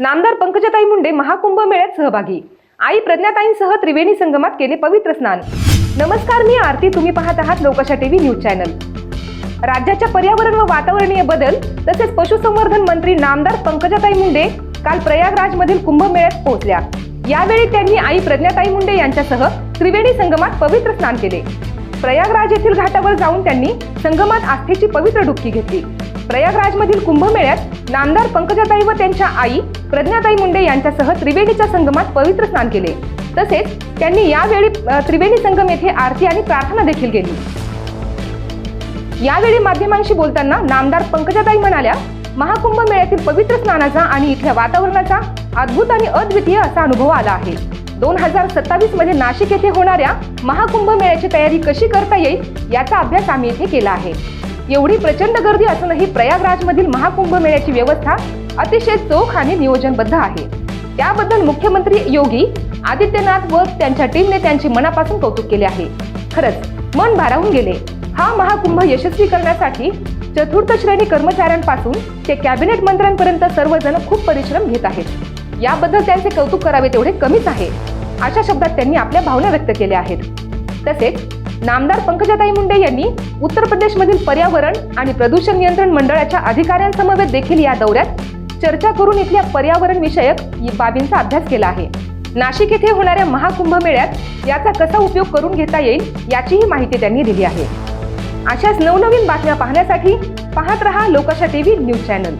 नामदार पंकजाताई मुंडे महाकुंभ मेळ्यात सहभागी. आई प्रज्ञाताईंसह त्रिवेणी संगमात केले पवित्र स्नान. नमस्कार मी आरती. तुम्ही पाहत आहात लोकशा टीव्ही न्यूज चॅनल. राज्याच्या पर्यावरण व वातावरणीय बदल तसेच पशुसंवर्धन मंत्री नामदार पंकजाताई मुंडे काल प्रयागराजमधील कुंभमेळ्यात पोहोचल्या. यावेळी त्यांनी आई प्रज्ञाताई मुंडे यांच्यासह त्रिवेणी संगमात पवित्र स्नान केले. प्रयागराज येथील घाटावर जाऊन त्यांनी संगमात आस्थेची पवित्र डुबकी घेतली. प्रयागराजमधील कुंभमेळ्यात नामदार पंकजाताई व त्यांच्या आई प्रज्ञाताई मुंडे यांच्यासह त्रिवेणीच्या संगमात पवित्र स्नान केले. तसेच त्यांनी यावेळी त्रिवेणी संगम येथे आरती आणि प्रार्थना देखील केली. यावेळी माध्यमांशी बोलताना नामदार पंकजाताई म्हणाल्या महाकुंभ मेळ्यातील पवित्र स्नानाचा आणि इथल्या वातावरणाचा अद्भुत आणि अद्वितीय असा अनुभव आला आहे. दोन हजार सत्तावीसमध्ये नाशिक येथे होणाऱ्या महाकुंभ मेळ्याची तयारी कशी करता येईल याचा अभ्यास आम्ही येथे केला आहे. एवढी प्रचंड गर्दी असूनही प्रयागराज मधील महाकुंभ मेळ्याची व्यवस्था अतिशय चोख आणि नियोजनबद्ध आहे. त्याबद्दल मुख्यमंत्री योगी आदित्यनाथ व त्यांच्या टीमने त्यांचे मनापासून कौतुक केले आहे. खरंच मन भारावून गेले. हा महाकुंभ यशस्वी करण्यासाठी चतुर्थ श्रेणी कर्मचाऱ्यांपासून ते कॅबिनेट मंत्र्यांपर्यंत सर्वजण खूप परिश्रम घेत आहेत. याबद्दल त्यांचे कौतुक करावे तेवढे कमीच आहे अशा शब्दात त्यांनी आपल्या भावना व्यक्त केल्या आहेत. तसेच नामदार पंकजाताई मुंडे यांनी उत्तर प्रदेशमधील पर्यावरण आणि प्रदूषण नियंत्रण मंडळाच्या अधिकाऱ्यांसमवेत देखील या दौऱ्यात चर्चा करून इथल्या पर्यावरण विषयक बाबींचा अभ्यास केला आहे. नाशिक येथे होणाऱ्या महाकुंभ मेळ्यात याचा कसा उपयोग करून घेता येईल याचीही माहिती त्यांनी दिली आहे. अशाच नवनवीन बातम्या पाहण्यासाठी पाहत रहा लोकशा टीव्ही न्यूज चॅनल.